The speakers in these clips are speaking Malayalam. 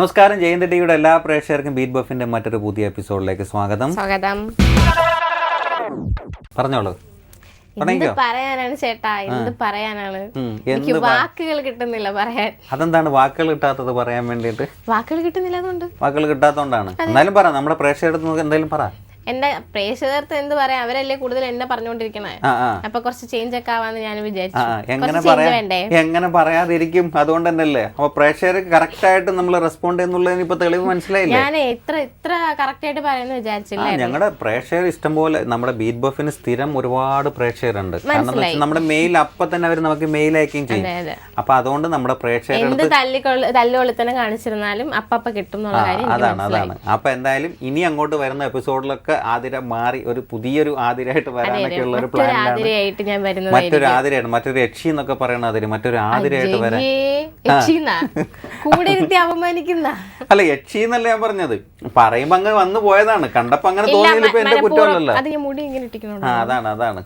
നമസ്കാരം. ജയന്ത് ടിയുടെ എല്ലാ പ്രേക്ഷകർക്കും ബീറ്റ് ബഫിന്റെ മറ്റൊരു പുതിയ എപ്പിസോഡിലേക്ക് സ്വാഗതം. സ്വാഗതം. പറഞ്ഞോളൂ. എന്ത് പറയാനാണ് ചേട്ടാ? എന്ത് പറയാനാണ്? എനിക്ക് വാക്കുകൾ കിട്ടുന്നില്ല പറയാൻ. അതെന്താണ്? വാക്കുകൾ കിട്ടാത്തത് പറയാൻ വേണ്ടിയിട്ട്? വാക്കുകൾ കിട്ടുന്നില്ല അതുകൊണ്ട്. വാക്കുകൾ കിട്ടാത്തതുകൊണ്ടാണ്. എന്നാലും പറ നമ്മുടെ പ്രേക്ഷകരുടെ എന്തെങ്കിലും എന്തായാലും പറ. എന്റെ പ്രേക്ഷകർക്ക് എന്ത് പറയാ അവരല്ലേ കൂടുതൽ എന്നെ പറഞ്ഞുകൊണ്ടിരിക്കണേ. അപ്പൊ കുറച്ച് ചേഞ്ച് ഒക്കെ ആവാന്ന് ഞാൻ വിചാരിച്ചു. എങ്ങനെ പറയാ എങ്ങനെ പറയാതിരിക്കും? അതുകൊണ്ട് തന്നെയല്ലേ. അപ്പൊ പ്രേക്ഷകർ കറക്റ്റ് ആയിട്ട് നമ്മൾ റെസ്പോണ്ട് ചെയ്യുന്നുള്ളതിന് ഇപ്പൊ തെളിവ് മനസ്സിലായില്ലേ? ഞാൻ ഇത്ര ഇത്ര കറക്റ്റ് ആയിട്ട് പറയുന്നു വിചാരിച്ചില്ല ഞങ്ങളുടെ പ്രേക്ഷകർ ഇഷ്ടംപോലെ നമ്മുടെ ബീറ്റ് ബഫിന് സ്ഥിരം ഒരുപാട് പ്രേക്ഷകരുണ്ട്. കാരണം നമ്മുടെ മെയിൽ അപ്പൊ തന്നെ അവർ നമുക്ക് മെയിൽ അയക്കുകയും ചെയ്യും. അപ്പൊ അതുകൊണ്ട് നമ്മുടെ പ്രേക്ഷകർ എന്ത് തല്ലിക്കൊള്ള തല്ലുകൊള്ളിത്തന്നെ കാണിച്ചിരുന്നാലും അപ്പ കിട്ടും അതാണ് അതാണ്. അപ്പൊ എന്തായാലും ഇനി അങ്ങോട്ട് വരുന്ന എപ്പിസോഡിലൊക്കെ ആതിര മാറി ഒരു പുതിയൊരു ആതിരായിട്ട് വരാനൊക്കെ ഉള്ള ഒരു വരുന്നത് മറ്റൊരു ആതിരയാണ്. മറ്റൊരു യക്ഷി എന്നൊക്കെ പറയുന്ന അതിര് മറ്റൊരു ആതിരയായിട്ട് വരാൻ. അല്ല യക്ഷി എന്നല്ല ഞാൻ പറഞ്ഞത്. പറയുമ്പോ അങ്ങ് വന്നു പോയതാണ്. കണ്ടപ്പോ അങ്ങനെ തോന്നിയത് ഇപ്പൊ എന്റെ കുറ്റമല്ലല്ലോ ആ അതാണ് അതാണ്.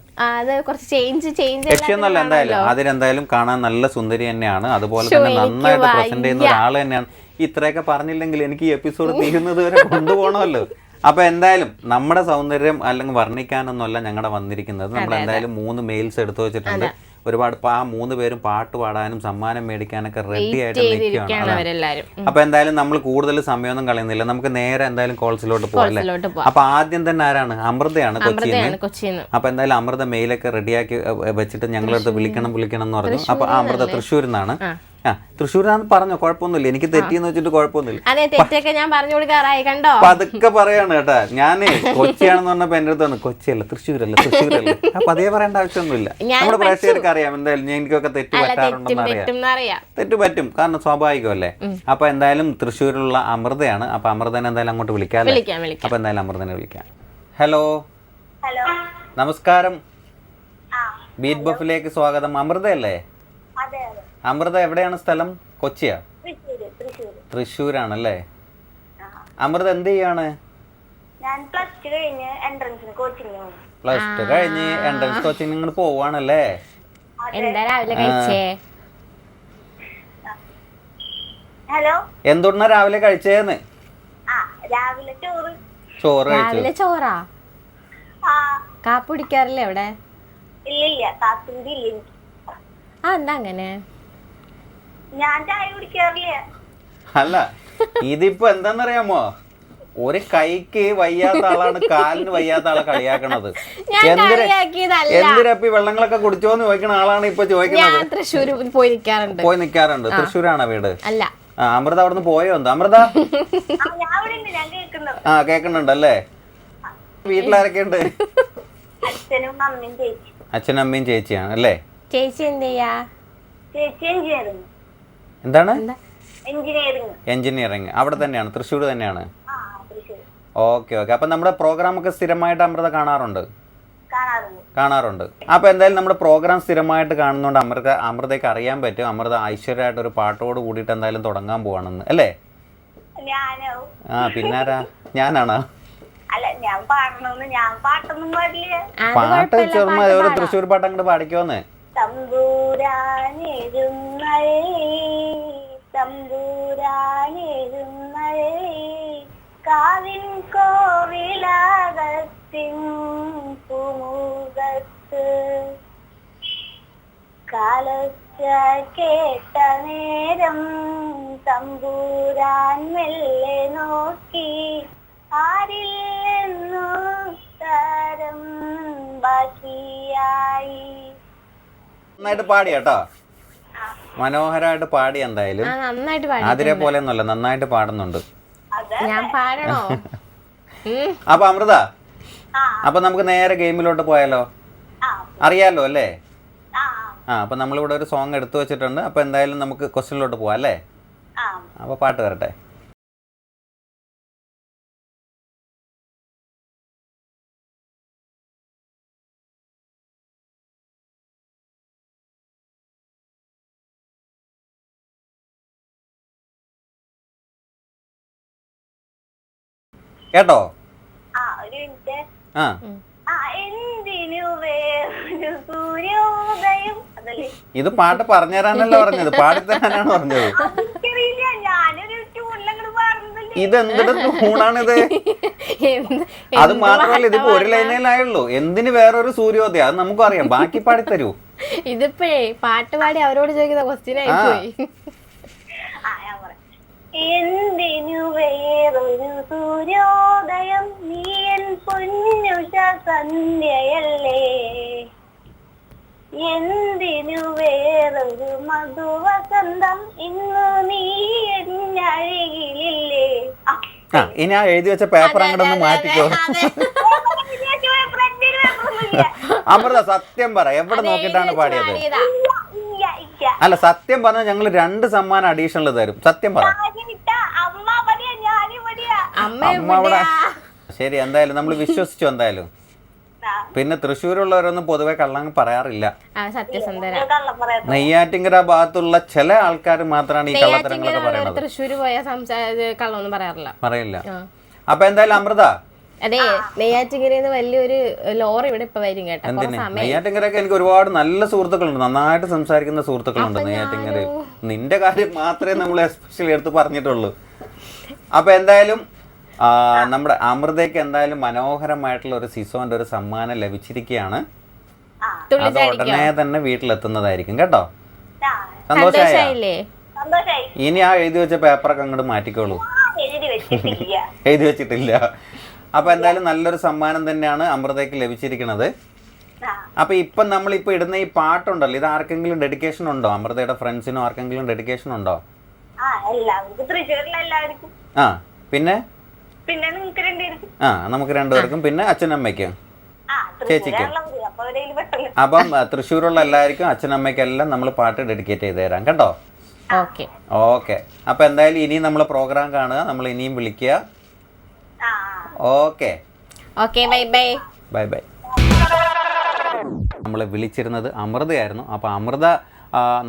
യക്ഷി എന്നല്ല എന്തായാലും. ആതിരെന്തായാലും കാണാൻ നല്ല സുന്ദരി തന്നെയാണ്. അതുപോലെ തന്നെ നന്നായിട്ട് പ്രസന്റ് ചെയ്യുന്ന ഒരാൾ തന്നെയാണ്. ഇത്രയൊക്കെ പറഞ്ഞില്ലെങ്കിൽ എനിക്ക് ഈ എപ്പിസോഡ് തീരുന്നത് വരെ കൊണ്ടുപോകണമല്ലോ. അപ്പൊ എന്തായാലും നമ്മുടെ സൗന്ദര്യം അല്ലെങ്കിൽ വർണിക്കാനൊന്നുമല്ല ഞങ്ങളുടെ വന്നിരിക്കുന്നത്. നമ്മൾ എന്തായാലും മൂന്ന് മെയിൽസ് എടുത്തു വെച്ചിട്ടുണ്ട്. ഒരുപാട് ആ മൂന്ന് പേരും പാട്ട് പാടാനും സമ്മാനം മേടിക്കാനൊക്കെ റെഡി ആയിട്ട് നിൽക്കുകയാണ്. അപ്പൊ എന്തായാലും നമ്മൾ കൂടുതൽ സമയമൊന്നും കളയുന്നില്ല. നമുക്ക് നേരെ എന്തായാലും കോൾസിലോട്ട് പോകാം അല്ലേ? അപ്പൊ ആദ്യം തന്നെ ആരാണ്? അമൃതയാണ് കൊച്ചിയിൽ അപ്പൊ എന്തായാലും അമൃത മെയിലൊക്കെ റെഡിയാക്കി വെച്ചിട്ട് ഞങ്ങളടുത്ത് വിളിക്കണം വിളിക്കണം എന്ന് പറഞ്ഞു. അപ്പൊ ആ അമൃത തൃശ്ശൂരിൽ നിന്നാണ്. ആ തൃശ്ശൂരാന്ന് പറഞ്ഞോ? കുഴപ്പമൊന്നുമില്ല. എനിക്ക് തെറ്റിയെന്ന് വെച്ചിട്ട് കുഴപ്പമൊന്നുമില്ല. അതെ തെറ്റൊക്കെ ഞാൻ പറഞ്ഞു കൊടുക്കാറായി കണ്ടോ? പതുക്കെ പറയാണ് കേട്ടാ. ഞാനേ കൊച്ചിയാണെന്ന് പറഞ്ഞപ്പോ എന്റെ അടുത്ത് കൊച്ചിയല്ല തൃശ്ശൂരല്ല തൃശ്ശൂരല്ല? അപ്പൊ അതേ പറയേണ്ട ആവശ്യമൊന്നുമില്ല. നമ്മുടെ പ്രേക്ഷകർക്ക് അറിയാം. എന്തായാലും ഞാൻ എനിക്കൊക്കെ തെറ്റ് പറ്റാറുണ്ടെന്ന് അറിയാം. തെറ്റും പറ്റും. കാരണം സ്വാഭാവികമല്ലേ? അപ്പൊ എന്തായാലും തൃശ്ശൂരിലുള്ള അമൃതയാണ്. അപ്പൊ അമൃതനെ എന്തായാലും അങ്ങോട്ട് വിളിക്കാം വിളിക്കാം വിളിക്കാം. അപ്പൊ എന്തായാലും അമൃതനെ വിളിക്കാം. ഹലോ. ഹലോ. നമസ്കാരം. ആ. ബീറ്റ് ബഫിലേക്ക് സ്വാഗതം. അമൃതയല്ലേ? അമൃത എവിടെയാണ് സ്ഥലം? കൊച്ചിയാ? തൃശ്ശൂര് തൃശ്ശൂര്. തൃശ്ശൂരാണല്ലേ? അമൃത എന്ത് ചെയ്യാണ്? ഞാൻ പ്ലസ് ടു കഴിഞ്ഞ് എൻട്രൻസ് കോച്ചിങ് നിങ്ങൾ പോവാണല്ലേ? എന്താ രാവിലെ കഴിച്ചേ? ഹലോ? എന്തുണ്ടാ രാവിലെ കഴിച്ചേന്ന്? ആ രാവിലെ ചോറ്. ചോറ് കഴിച്ചു? രാവിലെ ചോറാ? ആ. കാപ്പി കുടിക്കാറില്ലേ അവിടെ? ഇല്ല ഇല്ല കാത്തൂരി ഇല്ല ആ എന്താ അങ്ങനെ? ഞാൻ ചായ കുടിക്കാറില്ല അല്ല ഇതിപ്പോ എന്താന്നറിയാമോ? ഒരു കൈക്ക് വയ്യാത്ത ആളാണ് കാലിന് വയ്യാത്ത ആളെ കളിയാക്കണത്. ഞാൻ എന്തിനാ കളിയാക്കിയതല്ല. എന്തിനപ്പി വെള്ളങ്ങളൊക്കെ കുടിച്ചോന്ന് ചോദിക്കണ ആളാണ് ഇപ്പൊ ചോദിക്കുന്നത്? തൃശ്ശൂർ പോയി നിൽക്കാറുണ്ട് പോയി നിക്കാറുണ്ട്. തൃശ്ശൂരാണ് വീട്? അല്ല. ആ അമൃത അവിടുന്ന് പോയോ എന്താ? അമൃത? ആ കേൾക്കുന്നുണ്ടല്ലേ? വീട്ടിലാരൊക്കെ ഉണ്ട്? അച്ഛനും അമ്മയും ചേച്ചി അച്ഛനും അമ്മയും ചേച്ചിയാണ് അല്ലേ? ചേച്ചി എന്ത് ചെയ്യാ ചേച്ചി എന്താണ്? എഞ്ചിനീയറിംഗ് എഞ്ചിനീയറിംഗ് അവിടെ തന്നെയാണ്. തൃശ്ശൂർ തന്നെയാണ്. ആ തൃശ്ശൂർ ഓക്കെ ഓക്കെ അപ്പൊ നമ്മുടെ പ്രോഗ്രാം ഒക്കെ സ്ഥിരമായിട്ട് അമൃത കാണാറുണ്ട്? കാണാറുണ്ട്. കാണാറുണ്ട്. അപ്പൊ എന്തായാലും നമ്മുടെ പ്രോഗ്രാം സ്ഥിരമായിട്ട് കാണുന്നതുകൊണ്ട് അമൃത അമൃതയ്ക്ക് അറിയാൻ പറ്റും. അമൃത ഐശ്വര്യമായിട്ട് ഒരു പാട്ടോട് കൂടിയിട്ട് എന്തായാലും തുടങ്ങാൻ പോവാണെന്ന്. അല്ലേ? ഞാനോ? ആ പിന്നാരാ? ഞാനാണോ? അല്ല ഞാൻ പാടണമെന്ന് ഞാൻ പാട്ടൊന്നും പാടില്ല. അത് പാട്ട് കുഴപ്പമില്ല, ഒരു തൃശ്ശൂർ പാട്ട് അങ്ങോട്ട് പാടിക്കോന്ന്. തമ്പൂരാനെഴുന്നള്ളി തമ്പൂരാനെഴുന്നള്ളി കാവിൻ കോവിലകത്തിൻ പൂമുഖത്ത്. കേട്ട നേരം തമ്പൂരാൻ മെല്ലെ നോക്കി ആരില്ലെന്നു നന്നായിട്ട് പാടി കേട്ടോ മനോഹരമായിട്ട് പാടി എന്തായാലും. ആ നന്നായിട്ട് പാടി ആതിരെ പോലെ ഒന്നുമല്ല നന്നായിട്ട് പാടുന്നുണ്ട്. അത്? ഞാൻ പാടണോ. അപ്പൊ അമൃത അപ്പൊ നമുക്ക് നേരെ ഗെയിമിലോട്ട് പോയാലോ? ആ. അറിയാലോ അല്ലേ? ആ ആ. അപ്പൊ നമ്മളിവിടെ ഒരു സോങ് എടുത്തു വെച്ചിട്ടുണ്ട്. അപ്പൊ എന്തായാലും നമുക്ക് ക്വസ്റ്റ്യനിലോട്ട് പോവാം അല്ലേ? ആ. അപ്പൊ പാട്ട് വരട്ടെ. സൂര്യോദയം? അതല്ലേ? ഇത് പാട്ട് പറഞ്ഞുതരാനല്ല പറഞ്ഞത്? പാടിത്തരാനാണ് പറഞ്ഞത്. എനിക്കറിയില്ല ട്യൂണാണിത് അത് മാത്രമല്ല ഇതിപ്പോ ഒരു ലൈനേലായുള്ളൂ. എന്തിന് വേറൊരു സൂര്യോദയം? അത് നമുക്കറിയാം. ബാക്കി പാടിത്തരൂ. ഇതിപ്പോഴേ പാട്ട് പാടി അവരോട് ചോദിക്കുന്ന ക്വസ്റ്റ്യൻ ആ. എന്തിനു വേറൊരു സൂര്യോദയം? നീ എൻ പൊന്നുഷ സന്ധ്യയല്ലേ എന്തിനു വേറൊരു മധുവസന്തം? ഇന്നു നീ എന്നഴകിലില്ലേ ആ, ആ ഇനി ആ എഴുതി വെച്ച പേപ്പർ അങ്ങോട്ട് ഒന്ന് മാറ്റിക്കോ. അമൃത സത്യം പറ. എവിടെ നോക്കിട്ടാണ് പാടിയത്. അല്ല സത്യം പറഞ്ഞാൽ ഞങ്ങൾ രണ്ട് സമ്മാനം അഡീഷണൽ തരും. സത്യം പറ. അമ്മ അമ്മ അവിടെ. ശരി എന്തായാലും നമ്മൾ വിശ്വസിച്ചു എന്തായാലും. ആ, പിന്നെ തൃശ്ശൂരുള്ളവരൊന്നും പൊതുവെ കള്ളം പറയാറില്ല. ആ സത്യസന്ധര. ഞാൻ നെയ്യാറ്റിങ്കര ഭാഗത്തുള്ള ചില ആൾക്കാർ മാത്രമാണ് ഈ കള്ളത്തരങ്ങളൊക്കെ പറയുന്നത് തൃശ്ശൂർ പോയ കള്ളൊന്നും പറയാറില്ല. പറയില്ല. അപ്പൊ എന്തായാലും അമൃത. അതെ നെയ്യാറ്റിങ്കരന്ന് വലിയൊരു ലോറി ഇവിടെ ഇപ്പൊ വരും കേട്ടോ. കുറെ എന്തിന്? സമയം. നെയ്യാറ്റിങ്കരൊക്കെ എനിക്ക് ഒരുപാട് നല്ല സുഹൃത്തുക്കളുണ്ട്. നന്നായിട്ട് സംസാരിക്കുന്ന സുഹൃത്തുക്കളുണ്ട് നെയ്യാറ്റിങ്കരയിൽ. നിന്റെ കാര്യം മാത്രമേ നമ്മൾ എസ്പെഷ്യലി എടുത്ത് പറഞ്ഞിട്ടുള്ളൂ. അപ്പൊ എന്തായാലും നമ്മുടെ അമൃതയ്ക്ക് എന്തായാലും മനോഹരമായിട്ടുള്ള ഒരു സിസോന്റെ ഒരു സമ്മാനം ലഭിച്ചിരിക്കുകയാണ്. അത് ഉടനെ തന്നെ വീട്ടിലെത്തുന്നതായിരിക്കും കേട്ടോ? സന്തോഷമായില്ലേ സന്തോഷായില്ലേ? സന്തോഷായി. ഇനി ആ എഴുതി വെച്ച പേപ്പറൊക്കെ അങ്ങോട്ട് മാറ്റിക്കോളൂ. ആ, എഴുതി വെച്ചിട്ടില്ല. എഴുതി വെച്ചിട്ടില്ല. അപ്പൊ എന്തായാലും നല്ലൊരു സമ്മാനം തന്നെയാണ് അമൃതയ്ക്ക് ലഭിച്ചിരിക്കുന്നത്. അപ്പൊ ഇപ്പൊ നമ്മളിപ്പോ ഇടുന്ന ഈ പാട്ടുണ്ടല്ലോ ഇത് ആർക്കെങ്കിലും ഡെഡിക്കേഷൻ ഉണ്ടോ? അമൃതയുടെ ഫ്രണ്ട്സിനോ ആർക്കെങ്കിലും ഡെഡിക്കേഷൻ ഉണ്ടോ? ആ പിന്നെ? പിന്നെ നിങ്ങൾക്ക് രണ്ടുപേർക്കും ആ നമുക്ക് രണ്ടുപേർക്കും. പിന്നെ അച്ഛനമ്മയ്ക്കും ആ തൃശ്ശൂരാണുള്ളത് അപ്പൊ തൃശ്ശൂരുള്ള എല്ലാവർക്കും അച്ഛനമ്മയ്ക്കെല്ലാം നമ്മൾ പാട്ട് ഡെഡിക്കേറ്റ് ചെയ്ത് തരാം. കേട്ടോ ഓക്കെ. ഓക്കെ. അപ്പൊ എന്തായാലും ഇനിയും നമ്മൾ പ്രോഗ്രാം കാണുക. നമ്മൾ ഇനിയും വിളിക്കുക. ആ okay. Okay bye bye. Bye bye. നമ്മളെ വിളിച്ചിരുന്നത് അമൃതയായിരുന്നു. അപ്പോൾ അമൃത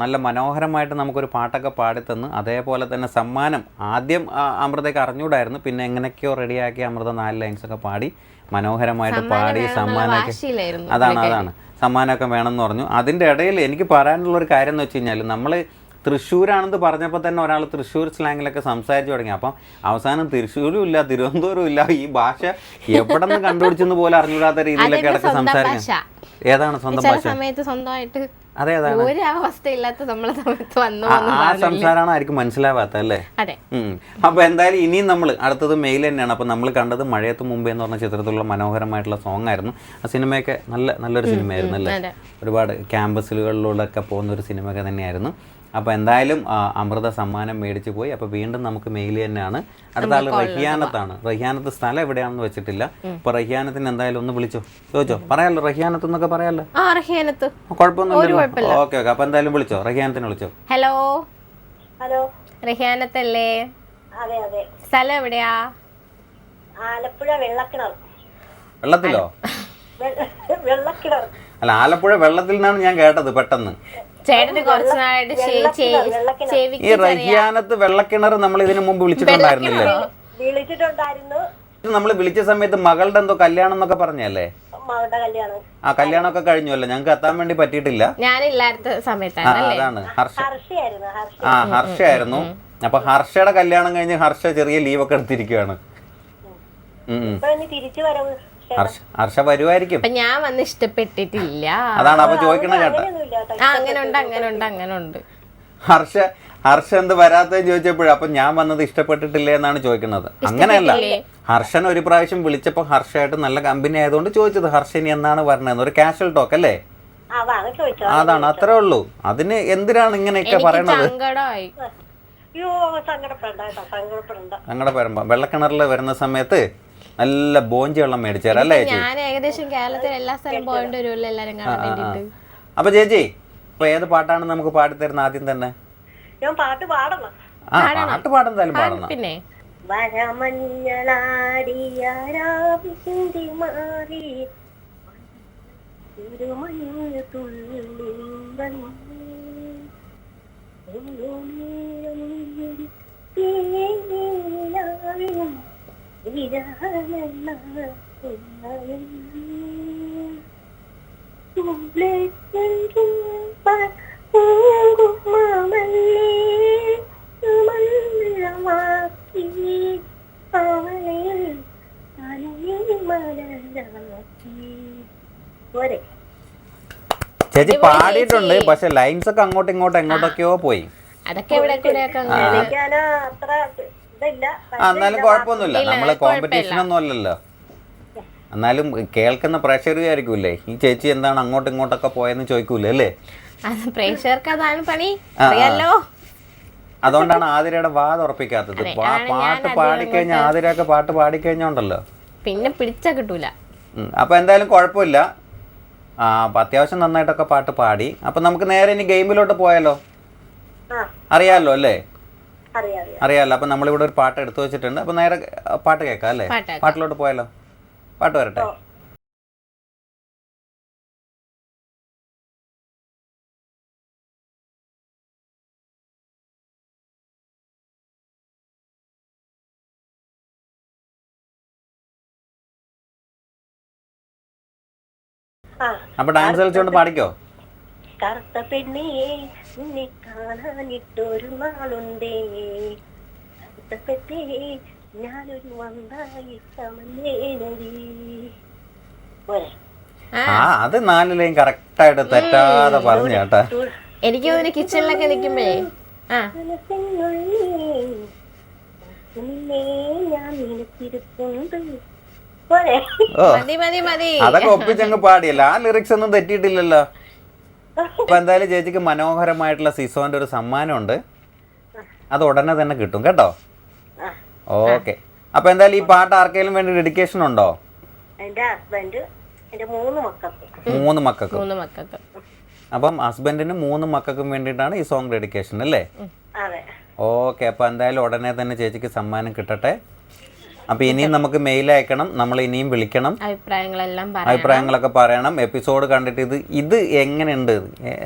നല്ല മനോഹരമായിട്ട് നമുക്കൊരു പാട്ടൊക്കെ പാടിത്തന്ന് അതേപോലെ തന്നെ സമ്മാനം ആദ്യം അമൃതയ്ക്ക് അറിഞ്ഞൂടായിരുന്നു പിന്നെ എങ്ങനെയൊക്കെയോ റെഡിയാക്കി അമൃത നാല് ലൈൻസൊക്കെ പാടി മനോഹരമായിട്ട് പാടി സമ്മാനമൊക്കെ അതാണ് അതാണ്. സമ്മാനമൊക്കെ വേണമെന്ന് പറഞ്ഞു. അതിന്റെ ഇടയിൽ എനിക്ക് പറയാനുള്ള ഒരു കാര്യം എന്ന് വെച്ച് കഴിഞ്ഞാൽ നമ്മൾ തൃശ്ശൂരാണെന്ന് പറഞ്ഞപ്പോൾ തന്നെ ഒരാൾ തൃശ്ശൂർ സ്ലാങ്ങിലൊക്കെ സംസാരിച്ചു തുടങ്ങി. അപ്പം അവസാനം തൃശ്ശൂരും ഇല്ല തിരുവനന്തപുരവും ഇല്ല ഈ ഭാഷ എവിടെ നിന്ന് കണ്ടുപിടിച്ചെന്ന് പോലും അറിഞ്ഞൂടാത്ത രീതിയിലൊക്കെ ഇടയ്ക്ക് സംസാരിക്കും. ഏതാണ് സ്വന്തം ഭാഷ? സമയത്ത് സ്വന്തമായിട്ട് അതേതാണ് ഒരു അവസ്ഥയില്ലാത്ത നമ്മളെ സമയത്ത് വന്നു ആ-? സംസാരമാണ് ആയിരിക്കും മനസ്സിലാവാത്ത അല്ലേ? അതെ. അപ്പൊ എന്തായാലും ഇനിയും നമ്മൾ അടുത്തത് മെയിൽ തന്നെയാണ്. അപ്പൊ നമ്മൾ കണ്ടത് മഴയത്ത് മുമ്പേ എന്ന് പറഞ്ഞ ചിത്രത്തിലുള്ള മനോഹരമായിട്ടുള്ള സോങ് ആയിരുന്നു. ആ സിനിമയൊക്കെ നല്ല നല്ലൊരു സിനിമയായിരുന്നു അല്ലേ? അതെ. ഒരുപാട് ക്യാമ്പസുകളിലൂടെയൊക്കെ പോകുന്ന ഒരു സിനിമയൊക്കെ തന്നെയായിരുന്നു. അപ്പോൾ എന്തായാലും അമൃത സമ്മാനം മേടിച്ചു പോയി. അപ്പോൾ വീണ്ടും നമുക്ക് മെയിൽ തന്നെയാണ്. അടുത്ത ആൾ റഹ്യാനത്താണ്. റഹ്യാനത്ത് സ്ഥലം എവിടെയാണെന്ന് വെച്ചിട്ടില്ല. അപ്പോൾ റഹ്യാനത്തിന് എന്തായാലും ഒന്ന് വിളിച്ചോ. ചോദിച്ചോ. പറയാലോ റഹ്യാനത്ത് എന്നൊക്കെ പറയാലോ? Okay okay. അപ്പോൾ എന്തായാലും വിളിച്ചോ. റഹ്യാനത്തിന് വിളിച്ചോ. ഹലോ. ഹലോ. റഹ്യാനത്തല്ലേ? അതെ അതെ. സ്ഥലം എവിടെയാ? ആലപ്പുഴ വെള്ളക്കിണർ. വെള്ളത്തിലോ? വെള്ളക്കിണർ. അല്ല ആലപ്പുഴ വെള്ളത്തിൽ നിന്നാണ് ഞാൻ കേട്ടത് പെട്ടെന്ന്. ചേട്ടന് കുറച്ച് നാളായിട്ട് ഈ റഹ്യാനത്ത് വെള്ളക്കിണർ നമ്മൾ ഇതിനു മുമ്പ് വിളിച്ചിട്ടുണ്ടായിരുന്നില്ലേ. വിളിച്ചിട്ടുണ്ടായിരുന്നു. നമ്മൾ വിളിച്ച സമയത്ത് മകളുടെ എന്തോ കല്യാണം എന്നൊക്കെ പറഞ്ഞല്ലേ? ആ കല്യാണം. ഒക്കെ കഴിഞ്ഞു കഴിഞ്ഞല്ലോ ഞങ്ങൾക്ക് എത്താൻ വേണ്ടി പറ്റിയിട്ടില്ല. ഞാനില്ലാത്ത ആ, സമയത്താണ് അല്ലേ? അതാണ്. ഹർഷ. ഹർഷയായിരുന്നു ഹർഷ. ആ ഹർഷയായിരുന്നു. അപ്പൊ ഹർഷയുടെ കല്യാണം കഴിഞ്ഞ് ഹർഷ ചെറിയ ലീവൊക്കെ എടുത്തിരിക്കുകയാണ് തിരിച്ചു വരവ് ഹർഷ ഹർഷ വരുമായിരിക്കും ഞാൻ വന്ന് ഇഷ്ടപ്പെട്ടിട്ടില്ല. അതാണ് അപ്പൊ ചോദിക്കണ കേട്ടാ ആ അങ്ങനെ ഉണ്ട് അങ്ങനെ ഉണ്ട് അങ്ങനെ ഉണ്ട് ഹർഷ ഹർഷ എന്ത് വരാത്തതെന്ന് ചോദിച്ചപ്പോഴും അപ്പൊ ഞാൻ വന്നത് ഇഷ്ടപ്പെട്ടിട്ടില്ലേ എന്നാണ് ചോദിക്കുന്നത്. അങ്ങനെയല്ല. ഹർഷൻ ഒരു പ്രാവശ്യം വിളിച്ചപ്പോ ഹർഷയായിട്ട് നല്ല കമ്പനി ആയതുകൊണ്ട് ചോദിച്ചത് ഹർഷനി എന്നാണ് പറഞ്ഞത് ഒരു കാഷ്വൽ ടോക്ക് അല്ലേ? അതാണ് അത്രേ ഉള്ളൂ. അതിന് എന്തിനാണ് ഇങ്ങനെയൊക്കെ പറയണത്? പേരമ്പ വെള്ളക്കിണറിൽ വരുന്ന സമയത്ത് നല്ല ബോഞ്ചി വെള്ളം മേടിച്ചു തരാം അല്ലേ ഞാൻ ഏകദേശം കേരളത്തിൽ എല്ലാ സ്ഥലം പോയിട്ട് വരുമല്ലോ എല്ലാരും കാണാൻ വേണ്ടിട്ട് അപ്പൊ ചേച്ചി ഇപ്പൊ ഏത് പാട്ടാണ് നമുക്ക് പാടിത്തരുന്ന ആദ്യം തന്നെ? ഞാൻ പാട്ട് പാടണം. ആ പാട്ട് പാടെന്തായാലും പാടണം. പിന്നെ. വരമഞ്ഞളാടിയാരാവിന്റെ മാറി ഒരു മഞ്ഞ തുള്ളി വന്നു. ചേച്ചി പാടിയിട്ടുണ്ട് പക്ഷെ ലൈൻസ് ഒക്കെ അങ്ങോട്ടും ഇങ്ങോട്ടും എങ്ങോട്ടൊക്കെയോ പോയി. അതൊക്കെ ഇവിടെ അത്ര എന്നാലും കുഴപ്പമൊന്നുമില്ല. നമ്മൾ കോമ്പറ്റീഷൻ ഒന്നും അല്ലല്ലോ എന്നാലും കേൾക്കുന്ന പ്രഷർ വിചാരിക്കൂലേ? ഈ ചേച്ചി എന്താണ് അങ്ങോട്ടും ഇങ്ങോട്ടൊക്കെ പോയെന്ന് ചോദിക്കൂലേ അല്ലേ? പ്രേക്ഷകർക്ക് അതാണ് പണി. അറിയാലോ. അതുകൊണ്ടാണ് ആതിരയുടെ വാദം ഉറപ്പിക്കാത്തത്. പാട്ട് പാടിക്കഴിഞ്ഞാൽ ആതിരയൊക്കെ പാട്ട് പാടിക്കഴിഞ്ഞോണ്ടല്ലോ പിന്നെ പിടിച്ച കിട്ടൂല. അപ്പൊ എന്തായാലും കുഴപ്പമില്ല. ആ അപ്പൊ അത്യാവശ്യം നന്നായിട്ടൊക്കെ പാട്ട് പാടി. അപ്പൊ നമുക്ക് നേരെ ഇനി ഗെയിമിലോട്ട് പോയാലോ? അറിയാലോ അല്ലേ? അറിയാം അറിയാം അറിയാലോ അപ്പൊ നമ്മളിവിടെ ഒരു പാട്ട് എടുത്തു വെച്ചിട്ടുണ്ട്. അപ്പൊ നേരെ പാട്ട് കേൾക്കാം അല്ലേ? പാട്ടിലോട്ട് പോയാലോ? പാട്ട് വരട്ടെ. ആ. അപ്പൊ ഡാൻസ് കളിച്ചോണ്ട് പാടിക്കോ? കറുത്ത പെണ്ണേ നിന്നെ കാണാനിട്ടൊരു നാളുണ്ടേ. കറുത്ത പെട്ടേ ഞാനൊരു വന്നായി സമന്നേനരി പോരെ. ആ. അത് നാല് ലൈൻ കറക്റ്റ് ആയിട്ട് തെറ്റാതെ പറഞ്ഞു കേട്ടാ. എനിക്ക് തോന്നുന്നു കിച്ചണിലൊക്കെ നിൽക്കുമ്പോഴേ. ആ. അതൊക്കെ ഒപ്പിച്ചങ്ങ് പാടിയല്ലോ. ആ ലിറിക്സ് ഒന്നും തെറ്റിയിട്ടില്ലല്ലോ. അപ്പൊ എന്തായാലും ചേച്ചിക്ക് മനോഹരമായിട്ടുള്ള സിസോന്റെ ഒരു സമ്മാനമുണ്ട്. അത് ഉടനെ തന്നെ കിട്ടും കേട്ടോ? ഓക്കെ. അപ്പൊ എന്തായാലും ഈ പാട്ട് ആർക്കെങ്കിലും വേണ്ടി ഡെഡിക്കേഷൻ ഉണ്ടോ? എന്റെ ഹസ്ബൻഡ് എന്റെ മൂന്ന് മക്കൾക്ക്. മൂന്ന് മക്കൾക്ക്. മൂന്ന് മക്കൾക്ക്. അപ്പം ഹസ്ബൻഡിന് മൂന്ന് മക്കൾക്കും വേണ്ടിയിട്ടാണ് ഈ സോങ് ഡെഡിക്കേഷൻ അല്ലേ? അതെ. ഓക്കെ. അപ്പൊ എന്തായാലും ഉടനെ തന്നെ ചേച്ചിക്ക് സമ്മാനം കിട്ടട്ടെ. അപ്പോൾ ഇനിയും നമുക്ക് മെയിൽ അയക്കണം നമ്മൾ ഇനിയും വിളിക്കണം. അഭിപ്രായങ്ങളെല്ലാം പറയാം അഭിപ്രായങ്ങളൊക്കെ പറയണം. എപ്പിസോഡ് കണ്ടിട്ട് ഇത് ഇത് എങ്ങനെയുണ്ട്?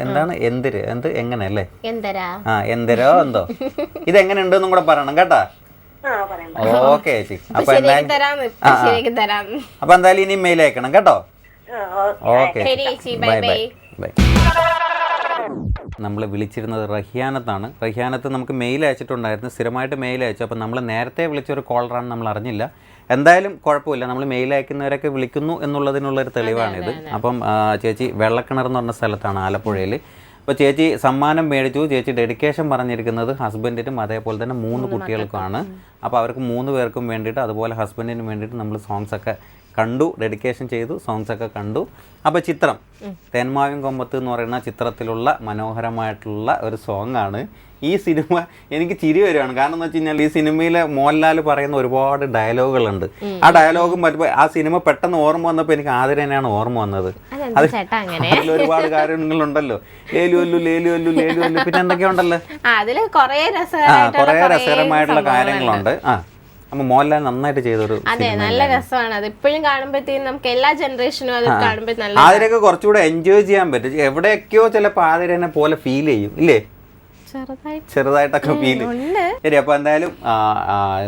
എന്താണ്? എന്തിര്? എന്ത്? എങ്ങനെ അല്ലേ എന്തരാ? ആ എന്തരോ എന്തോ. ഇത് എങ്ങനെയുണ്ട് എന്നും കൂടെ പറയണം കേട്ടാ? ആ പറയാം ഓക്കെ ചേച്ചി. അപ്പൊ എന്തായാലും അപ്പൊ എന്തായാലും ഇനിയും മെയിൽ അയക്കണം കേട്ടോ? ഓക്കെ. ബൈ. ബൈ. ബൈ. നമ്മൾ വിളിച്ചിരുന്നത് റഹ്യാനത്താണ്. റഹ്യാനത്ത് നമുക്ക് മെയിൽ അയച്ചിട്ടുണ്ടായിരുന്നു. സ്ഥിരമായിട്ട് മെയിൽ അയച്ചു. അപ്പോൾ നമ്മൾ നേരത്തെ വിളിച്ചൊരു കോളറാണ് നമ്മൾ അറിഞ്ഞില്ല. എന്തായാലും കുഴപ്പമില്ല. നമ്മൾ മെയിൽ അയക്കുന്നവരൊക്കെ വിളിക്കുന്നു എന്നുള്ളതിനുള്ളൊരു തെളിവാണിത് അപ്പം ചേച്ചി വെള്ളക്കിണർ എന്ന് പറഞ്ഞ സ്ഥലത്താണ് ആലപ്പുഴയിൽ അപ്പോൾ ചേച്ചി സമ്മാനം മേടിച്ചു. ചേച്ചി ഡെഡിക്കേഷൻ പറഞ്ഞിരിക്കുന്നത് ഹസ്ബൻഡിനും അതേപോലെ തന്നെ മൂന്ന് കുട്ടികൾക്കുമാണ്. അപ്പോൾ അവർക്ക് മൂന്ന് പേർക്കും വേണ്ടിയിട്ട് അതുപോലെ ഹസ്ബൻഡിനും വേണ്ടിയിട്ട് നമ്മൾ സോങ്സ് ഒക്കെ കണ്ടു ഡെഡിക്കേഷൻ ചെയ്തു സോങ്സ് ഒക്കെ കണ്ടു. അപ്പോൾ ചിത്രം തേന്മാവിൻ കൊമ്പത്ത് എന്ന് പറയുന്ന ചിത്രത്തിലുള്ള മനോഹരമായിട്ടുള്ള ഒരു സോങ് ആണ്. ഈ സിനിമ എനിക്ക് ചിരി വരുവാണ്. കാരണം എന്ന് വെച്ച് കഴിഞ്ഞാൽ ഈ സിനിമയിലെ മോഹൻലാൽ പറയുന്ന ഒരുപാട് ഡയലോഗുകളുണ്ട് ആ ഡയലോഗും പറ്റുമ്പോൾ ആ സിനിമ പെട്ടെന്ന് ഓർമ്മ വന്നപ്പോൾ എനിക്ക് ആദ്യം തന്നെയാണ് ഓർമ്മ വന്നത്. അതിൽ ഒരുപാട് കാര്യങ്ങളുണ്ടല്ലോ. ലേലു അല്ലു ലേലു അല്ലു ലേലു അല്ലു. പിന്നെ എന്തൊക്കെയുണ്ടല്ലോ? കുറേ കുറേ രസകരമായിട്ടുള്ള കാര്യങ്ങളുണ്ട്. ആ. അപ്പൊ മോഹൻലാൽ നന്നായിട്ട് ചെയ്തൊരു അതെ നല്ല രസമാണ്. അത് ഇപ്പോഴും കാണുമ്പോഴത്തേക്കും നമുക്ക് എല്ലാ ജനറേഷനും അത് കാണുമ്പോൾ നല്ല ആതിരൊക്കെ കുറച്ചുകൂടെ എൻജോയ് ചെയ്യാൻ പറ്റും. എവിടെയൊക്കെയോ ചിലപ്പോൾ ആതിരനെ പോലെ ഫീൽ ചെയ്യും ഇല്ലേ? ചെറുതായി ചെറുതായിട്ടൊക്കെ ഫീൽ ശരി അപ്പോൾ എന്തായാലും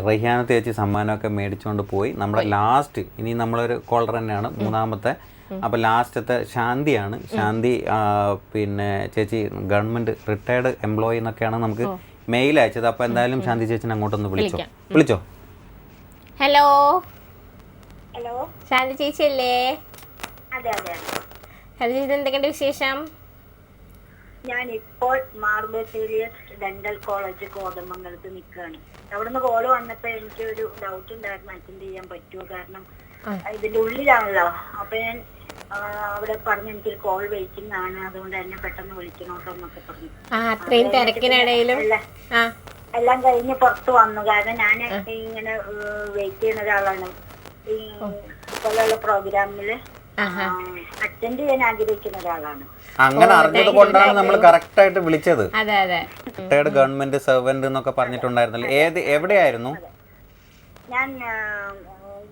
റഹിയാനത്തെ വെച്ച് സമ്മാനമൊക്കെ മേടിച്ചുകൊണ്ട് പോയി. നമ്മുടെ ലാസ്റ്റ് ഇനി നമ്മളൊരു കോളർ തന്നെയാണ് മൂന്നാമത്തെ. അപ്പോൾ ലാസ്റ്റത്തെ ശാന്തിയാണ്. ശാന്തി പിന്നെ ചേച്ചി ഗവൺമെന്റ് റിട്ടയർഡ് എംപ്ലോയിന്നൊക്കെയാണ് നമുക്ക് മെയിൽ അയച്ചത്. അപ്പോൾ എന്തായാലും ശാന്തി ചേച്ചിനെ അങ്ങോട്ടൊന്ന് വിളിച്ചോ. വിളിച്ചോ? ഹലോ? ഹലോ? ശാന്തി ചേച്ചി അല്ലേ അതെ അതെ അതെ. ശാന്തി ചേച്ചി എന്തൊക്കെയുണ്ട് വിശേഷം? ഞാൻ ഇപ്പോൾ മാർബേറ്റേരിയസ് ഡെന്റൽ കോളേജ് കോതമംഗലത്ത് നിൽക്കുകയാണ് അവിടുന്ന് കോൾ വന്നപ്പോ എനിക്ക് ഒരു ഡൗട്ട് ഉണ്ടായിരുന്നു അറ്റൻഡ് ചെയ്യാൻ പറ്റുമോ? കാരണം. ഇതിന്റെ ഉള്ളിലാണല്ലോ. അപ്പൊ ഞാൻ അവിടെ പറഞ്ഞു എനിക്കൊരു കോൾ വെയിറ്റിംഗ് ആണ്. അതുകൊണ്ട് എന്നെ പെട്ടെന്ന് വിളിക്കണോട്ടോ എന്നൊക്കെ പറഞ്ഞു. എല്ലാം കഴിഞ്ഞ് പുറത്ത് വന്നു. കാരണം ഞാൻ ഇങ്ങനെ വെയിറ്റ് ചെയ്യുന്ന ഒരാളാണ്. ഈ ഇപ്പോഴുള്ള പ്രോഗ്രാമിൽ അറ്റൻഡ് ചെയ്യാൻ ആഗ്രഹിക്കുന്ന ഒരാളാണ്. അങ്ങനെ അറിഞ്ഞത് കൊണ്ടാണ് നമ്മൾ കറക്റ്റ് ആയിട്ട് വിളിച്ചത്. അതെ അതെ. റിട്ടയർഡ് ഗവൺമെന്റ് സെർവന്റ് എന്നൊക്കെ പറഞ്ഞിട്ടുണ്ടായിരുന്നല്ലോ. ഏത് എവിടെയായിരുന്നു? ഞാൻ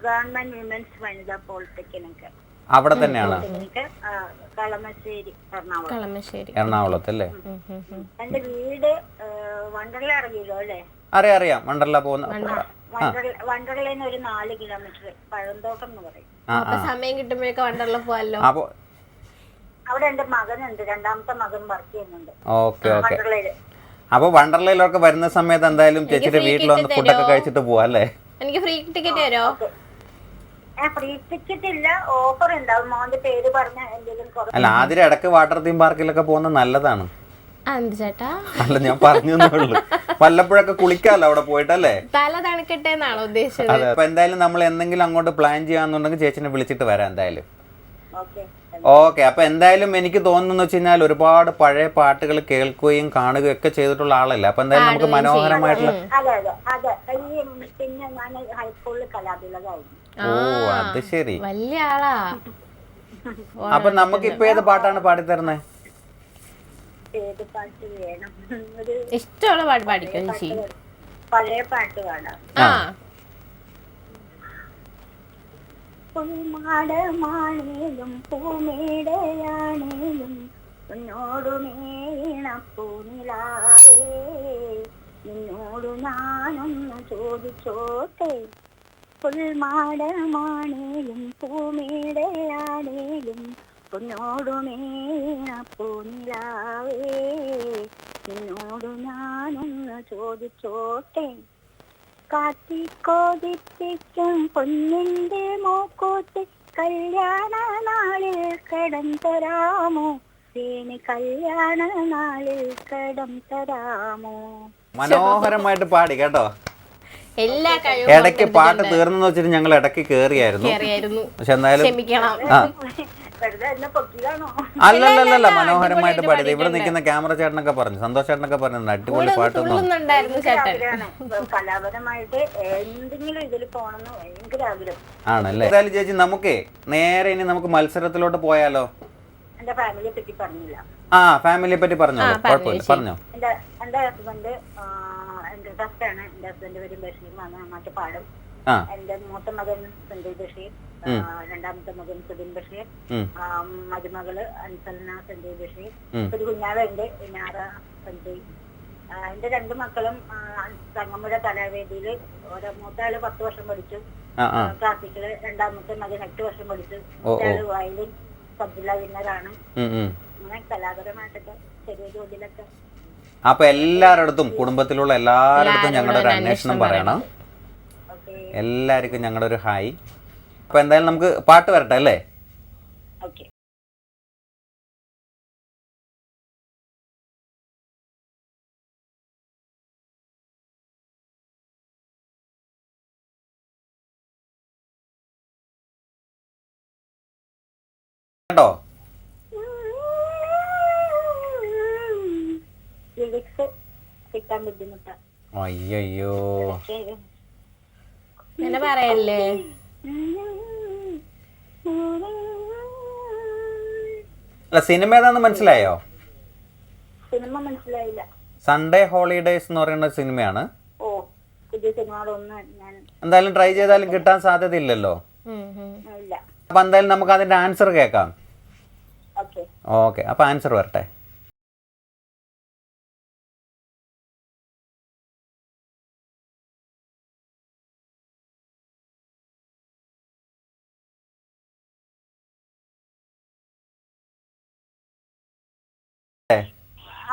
ഗവൺമെന്റ് വിമൻസ് വനിതാ പോളിടെക്നിക് അവിടെ തന്നെയാണ്? കളമശ്ശേരി എറണാകുളം. കളമശ്ശേരി. എറണാകുളത്ത് അല്ലേ. എന്റെ വീട് വണ്ടർല അറിയില്ലോ അല്ലേ? അറിയാം അറിയാം. വണ്ടർല പോകുന്ന വണ്ടർലേന്ന് ഒരു നാല് കിലോമീറ്റർ പഴന്തോട്ടം എന്ന് പറയും. അപ്പൊ സമയം കിട്ടുമ്പോഴൊക്കെ വണ്ടർല പോവാല്ലോ അപ്പൊ അവിടെ എന്റെ മകനുണ്ട് രണ്ടാമത്തെ മകൻ വർക്ക് ചെയ്യുന്നുണ്ട്. Okay okay. അപ്പൊ അപ്പോൾ വണ്ടർലയിലൊക്കെ വരുന്ന സമയത്ത് എന്തായാലും ചേച്ചിയുടെ വീട്ടിൽ വന്ന് ഫുഡൊക്കെ കഴിച്ചിട്ട് പോവാ അല്ലേ? എനിക്ക് ഫ്രീ ടിക്കറ്റ് തരോ അല്ല ആദ്യം ഇടയ്ക്ക് വാട്ടർ തീം പാർക്കിലൊക്കെ പോകുന്നത് നല്ലതാണ്. അല്ല ഞാൻ പറഞ്ഞു ഉള്ളൂ വല്ലപ്പോഴൊക്കെ കുളിക്കാല്ലോ അവിടെ പോയിട്ടല്ലേ? തല തണുക്കട്ടെ എന്നാണോ ഉദ്ദേശിച്ചത് അപ്പൊ എന്തായാലും നമ്മൾ എന്തെങ്കിലും അങ്ങോട്ട് പ്ലാൻ ചെയ്യാന്നുണ്ടെങ്കിൽ ചേച്ചിനെ വിളിച്ചിട്ട് വരാം എന്തായാലും. ഓക്കെ ഓക്കെ അപ്പൊ എന്തായാലും എനിക്ക് തോന്നുന്നു വെച്ച് കഴിഞ്ഞാൽ ഒരുപാട് പഴയ പാട്ടുകൾ കേൾക്കുകയും കാണുകയും ഒക്കെ ചെയ്തിട്ടുള്ള ആളല്ല? അപ്പൊ എന്തായാലും നമുക്ക് മനോഹരമായിട്ടുള്ള ഓ അത് ശരി. വലിയ ആളാ. അപ്പൊ നമുക്ക് ഇപ്പൊ ഏത് പാട്ടാണ് പാടിത്തരുന്നത് ഏത് പാട്ട് വേണം? ഇഷ്ടമുള്ള പാട്ട് പാടിക്കും ചേച്ചി? പഴയ പാട്ട് പാടാം. ആ. പുൽമാടമാണേലും പൂമേടയാണേലും ഉന്നോടു മേണപ്പൂനിലാവേ നിന്നോടു ഞാനൊന്ന് ചോദിച്ചോട്ടെ? പുൽമാടമാണേലും പൂമേടയാണേലും പൊന്നോടുമേ മേണപ്പൂനിലാവേ നിന്നോടു ഞാനൊന്ന് ചോദിച്ചോട്ടെ. കാത്തിക്കോതിപ്പിക്കും പൊന്നിന്റെ മൂക്കൂത്ത് കല്യാണ നാളിൽ കടം തരാമോ തേനി കല്യാണ നാളിൽ കടം തരാമോ മനോഹരമായിട്ട് പാടി കേട്ടോ. എല്ലാ കഴിവും ഇടയ്ക്ക് പാട്ട് തീർന്നെന്ന് വെച്ചിട്ട് ഞങ്ങൾ ഇടയ്ക്ക് കേറിയായിരുന്നു. അറിയായിരുന്നു പക്ഷെ എന്തായാലും ക്ഷമിക്കണം. ആ. അല്ലല്ലല്ല മനോഹരമായിട്ട് പാടിയത്. ഇവിടെ നിൽക്കുന്ന ക്യാമറ ചേട്ടനൊക്കെ പറഞ്ഞു. സന്തോഷ് ചേട്ടനൊക്കെ പറഞ്ഞു അടിപൊളി പാട്ടൊന്നും ആഗ്രഹം. ആണല്ലേ? എന്തായാലും ചേച്ചി നമുക്കേ നേരെ ഇനി നമുക്ക് മത്സരത്തിലോട്ട് പോയാലോ? എന്റെ ഫാമിലിയെ പറ്റി പറഞ്ഞില്ല. ആ ഫാമിലിയെ പറ്റി കുഴപ്പമില്ല. പറഞ്ഞോ. എന്റെ എന്റെ ഹസ്ബൻഡ് ഹസ്ബൻഡാണ് എന്റെ ഹസ്ബൻഡ് പേര് ബഷീറാണ് നന്നായിട്ട് പാടും. എന്റെ മൂത്ത മകൻ സഞ്ജയ് ബഷീർ രണ്ടാമത്തെ മകൻ സുബിൻ ബഷീർ മരുമകൾ അൻസലന സഞ്ജയ് ബഷീർ. ഒരു കുഞ്ഞാവുണ്ട് ഇനാറ സഞ്ജയ് എന്റെ രണ്ട് മക്കളും തങ്ങമ്പുഴ കലാവേദിയിൽ ഓരോ മൂത്താൾ പത്ത് വർഷം പഠിച്ചു. ക്ലാസിക്കൽ രണ്ടാമത്തെ മകൻ എട്ട് വർഷം പഠിച്ചു. മൂത്താൾ വയലിൻ സബ് ജില്ലാ വിന്നറാണ്. അങ്ങനെ കലാപരമായിട്ടൊക്കെ ചെറിയ ജോലിയിലൊക്കെ അപ്പൊ എല്ലാവരുടെ കുടുംബത്തിലുള്ള എല്ലാവരുടെ ഞങ്ങളുടെ ഒരു അന്വേഷണം പറയണം. എല്ലാവർക്കും ഞങ്ങളുടെ ഒരു ഹായ്. അപ്പൊ എന്തായാലും നമുക്ക് പാട്ട് വരട്ടെ അല്ലേ? ഓക്കെ. കേട്ടോ ലിറിക്സ് കിട്ടാൻ ബുദ്ധിമുട്ടാണ് അയ്യോ പറയല്ലേ? അല്ല സിനിമ ഏതാന്ന് മനസ്സിലായോ? സിനിമ മനസ്സിലായില്ല. സൺഡേ ഹോളിഡേസ് എന്ന് പറയുന്ന സിനിമയാണ്. എന്തായാലും ട്രൈ ചെയ്താലും കിട്ടാൻ സാധ്യതയില്ലല്ലോ. അപ്പൊ എന്തായാലും നമുക്ക് അതിന്റെ ആൻസർ കേൾക്കാം. ഓക്കെ. ഓക്കെ അപ്പൊ ആൻസർ വരട്ടെ.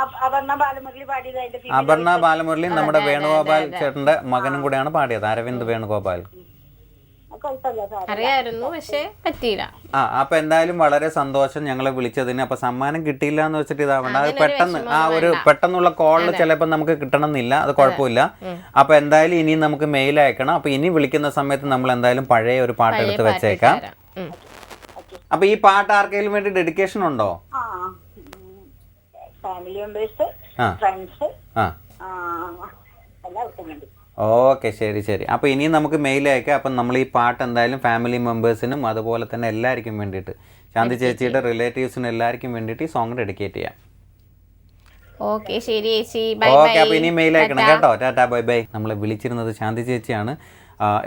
അപർണ ബാലമുരളി പാടിയത് അതിന്റെ ഫീൽ അപർണ ബാലമുരളി നമ്മുടെ വേണുഗോപാൽ ചേട്ടന്റെ മകനും കൂടെയാണ് പാടിയത്. അരവിന്ദ് വേണുഗോപാൽ. കുഴപ്പമില്ല സാർ അറിയായിരുന്നു പക്ഷെ പറ്റിയില്ല. ആ അപ്പൊ എന്തായാലും വളരെ സന്തോഷം ഞങ്ങളെ വിളിച്ചതിന്. അപ്പൊ സമ്മാനം കിട്ടിയില്ല എന്ന് വെച്ചിട്ട് ഇതാവണ്ട. അത് പെട്ടെന്ന് ആ ഒരു പെട്ടെന്നുള്ള കോളിൽ ചിലപ്പോൾ നമുക്ക് കിട്ടണമെന്നില്ല. അത് കുഴപ്പമില്ല. അപ്പൊ എന്തായാലും ഇനി നമുക്ക് മെയിൽ അയക്കണം. അപ്പൊ ഇനി വിളിക്കുന്ന സമയത്ത് നമ്മൾ എന്തായാലും പഴയ ഒരു പാട്ട് എടുത്ത് വെച്ചേക്കാം. അപ്പൊ ഈ പാട്ട് ആർക്കെങ്കിലും വേണ്ടി ഡെഡിക്കേഷൻ ഉണ്ടോ? Family members. ഫ്രണ്ട്സ് ആ. എല്ലാവർക്കും വേണ്ടി. ഓക്കെ ശരി ശരി. അപ്പോൾ ഇനിയും നമുക്ക് മെയിൽ അയക്കാം. അപ്പം നമ്മൾ ഈ പാട്ട് എന്തായാലും ഫാമിലി മെമ്പേഴ്സിനും അതുപോലെ തന്നെ എല്ലാവർക്കും വേണ്ടിയിട്ട്. ശാന്തി ചേച്ചിയുടെ റിലേറ്റീവ്സിനും എല്ലാവർക്കും വേണ്ടിയിട്ട് ഈ സോങ് ഡെഡിക്കേറ്റ് ചെയ്യാം. ഓക്കെ ശരി ചേച്ചി. ബൈ ഓക്കെ അപ്പോൾ ഇനി മെയിൽ അയക്കണം കേട്ടോ. Tata bye bye. നമ്മളെ വിളിച്ചിരുന്നത് ശാന്തി ചേച്ചിയാണ്.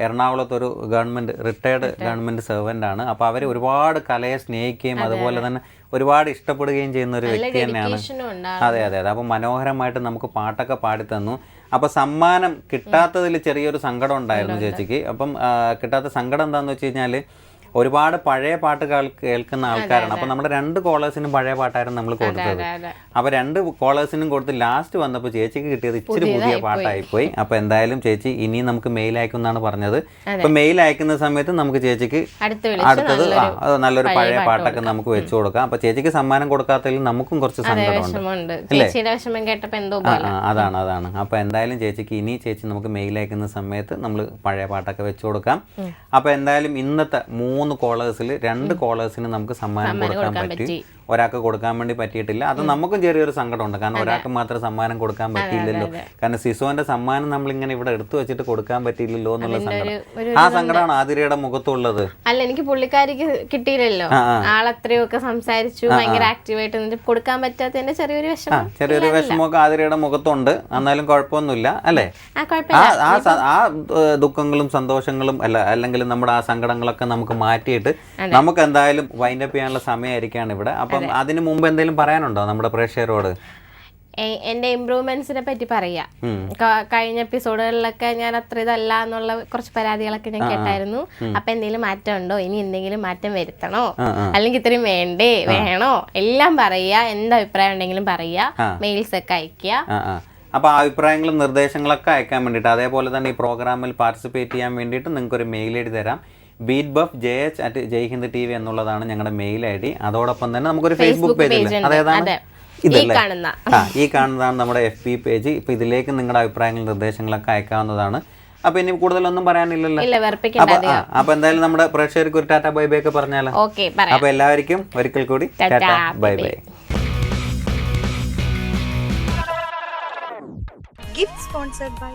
എറണാകുളത്ത് ഒരു ഗവൺമെന്റ് റിട്ടയർഡ് ഗവൺമെന്റ് സെർവന്റ് ആണ്. അപ്പോൾ അവർ ഒരുപാട് കലയെ സ്നേഹിക്കുകയും അതുപോലെ തന്നെ ഒരുപാട് ഇഷ്ടപ്പെടുകയും ചെയ്യുന്ന ഒരു വ്യക്തി തന്നെയാണ്. അതെ അതെ അതെ. അപ്പൊ മനോഹരമായിട്ട് നമുക്ക് പാട്ടൊക്കെ പാടി തന്നു അപ്പോൾ സമ്മാനം കിട്ടാത്തതിൽ ചെറിയൊരു സങ്കടം ഉണ്ടായിരുന്നു ചേച്ചിക്ക്. അപ്പം കിട്ടാത്ത സങ്കടം എന്താണെന്ന് വെച്ച് കഴിഞ്ഞാൽ ഒരുപാട് പഴയ പാട്ട് കേൾക്കുന്ന ആൾക്കാരാണ്. അപ്പൊ നമ്മുടെ രണ്ട് കോളേഴ്സിനും പഴയ പാട്ടായിരുന്നു നമ്മൾ കൊടുത്തത്. അപ്പൊ രണ്ട് കോളേഴ്സിനും കൊടുത്ത് ലാസ്റ്റ് വന്നപ്പോൾ ചേച്ചിക്ക് കിട്ടിയത് ഇച്ചിരി പുതിയ പാട്ടായി പോയി അപ്പൊ എന്തായാലും ചേച്ചി ഇനി നമുക്ക് മെയിൽ അയക്കുമെന്നാണ് പറഞ്ഞത്. അപ്പൊ മെയിൽ അയക്കുന്ന സമയത്ത് നമുക്ക് ചേച്ചിക്ക് അടുത്തത് നല്ലൊരു പഴയ പാട്ടൊക്കെ നമുക്ക് വെച്ചു കൊടുക്കാം. അപ്പൊ ചേച്ചിക്ക് സമ്മാനം കൊടുക്കാത്തതിൽ നമുക്കും കുറച്ച് സങ്കടമുണ്ട്. അതാണ് അതാണ്. അപ്പൊ എന്തായാലും ചേച്ചിക്ക് ഇനി ചേച്ചി നമുക്ക് മെയിൽ അയക്കുന്ന സമയത്ത് നമ്മൾ പഴയ പാട്ടൊക്കെ വെച്ചു കൊടുക്കാം. അപ്പൊ എന്തായാലും ഇന്നത്തെ മൂന്ന് കോളേഴ്സിൽ രണ്ട് കോളേഴ്സിന് നമുക്ക് സമ്മാനം കൊടുക്കാൻ പറ്റി. ഒരാൾക്ക് കൊടുക്കാൻ വേണ്ടി പറ്റിയിട്ടില്ല. അത് നമുക്കും ചെറിയൊരു സങ്കടമുണ്ട്. കാരണം ഒരാൾക്ക് മാത്രം സമ്മാനം കൊടുക്കാൻ പറ്റിയില്ലല്ലോ. കാരണം സിസോന്റെ സമ്മാനം നമ്മൾ ഇങ്ങനെ ഇവിടെ എടുത്തു വെച്ചിട്ട് കൊടുക്കാൻ പറ്റിയില്ലല്ലോ എന്നുള്ള സങ്കടം. ആ സങ്കടമാണ് ആതിരയുടെ മുഖത്തുള്ളത്. അല്ല എനിക്ക് പുള്ളിക്കാരിക്ക് കിട്ടിയില്ലല്ലോ. ആളത്രയും ഒക്കെ സംസാരിച്ചു ഭയങ്കര ആക്റ്റീവായിട്ട് കൊടുക്കാൻ പറ്റാത്തതിന്റെ ചെറിയൊരു വിഷമം. ചെറിയൊരു വിഷമമൊക്കെ ആതിരയുടെ മുഖത്തുണ്ട്. എന്നാലും കുഴപ്പമൊന്നുമില്ല അല്ലേ? ആ ദുഃഖങ്ങളും സന്തോഷങ്ങളും അല്ല അല്ലെങ്കിൽ നമ്മുടെ ആ സങ്കടങ്ങളൊക്കെ നമുക്ക് മാറ്റിയിട്ട് നമുക്ക് എന്തായാലും വൈൻഡപ്പ് ചെയ്യാനുള്ള സമയമായിരിക്കാണ് ഇവിടെ. അപ്പം അതിന് മുമ്പ് എന്തെങ്കിലും പറയാനുണ്ടോ നമ്മുടെ പ്രേക്ഷകരോട്? എന്റെ എന്റെ ഇമ്പ്രൂവ്മെന്റ്സിനെ പറ്റി പറയാ. കഴിഞ്ഞ എപ്പിസോഡുകളിലൊക്കെ ഞാൻ അത്ര ഇതല്ല എന്നുള്ള കുറച്ച് പരാതികളൊക്കെ ഞാൻ കേട്ടായിരുന്നു. അപ്പൊ എന്തെങ്കിലും മാറ്റം ഉണ്ടോ? ഇനി എന്തെങ്കിലും മാറ്റം വരുത്തണോ? അല്ലെങ്കിൽ ഇത്രയും വേണ്ടേ? വേണോ? എല്ലാം പറയാ എന്ത് അഭിപ്രായം ഉണ്ടെങ്കിലും പറയാ മെയിൽസ് ഒക്കെ അയക്കുക. അപ്പൊ ആ അപ്പോൾ അഭിപ്രായങ്ങളും നിർദ്ദേശങ്ങളൊക്കെ അയക്കാൻ വേണ്ടിയിട്ട് അതേപോലെ തന്നെ ഈ പ്രോഗ്രാമിൽ പാർട്ടിസിപ്പേറ്റ് ചെയ്യാൻ വേണ്ടിയിട്ട് നിങ്ങൾക്ക് ഒരു മെയിൽ എഴുതി തരാം. Beat buff J H at Jai Hind T V എന്നുള്ളതാണ് ഞങ്ങളുടെ മെയിൽ ഐ ഡി. അതോടൊപ്പം തന്നെ നമുക്കൊരു ഫേസ്ബുക്ക് പേജ് ഉണ്ട്. ഉണ്ട്. അതേതാണ്? ഈ ഇതല്ലേ? കാണുന്ന. ആ ഈ കാണുന്നതാണ് നമ്മുടെ എഫ് പി പേജ് ഇപ്പൊ ഇതിലേക്ക് നിങ്ങളുടെ അഭിപ്രായങ്ങളും നിർദ്ദേശങ്ങളൊക്കെ അയക്കാവുന്നതാണ്. അപ്പൊ ഇനി കൂടുതലൊന്നും പറയാനില്ലല്ലോ. അപ്പൊ എന്തായാലും നമ്മുടെ പ്രേക്ഷകർക്ക് ഒരു ടാറ്റ ബൈ ബൈ ഒക്കെ പറഞ്ഞാലോ? ഓക്കെ പറയാം. അപ്പൊ എല്ലാവർക്കും ഒരിക്കൽ കൂടി tata, bye bye gift sponsored by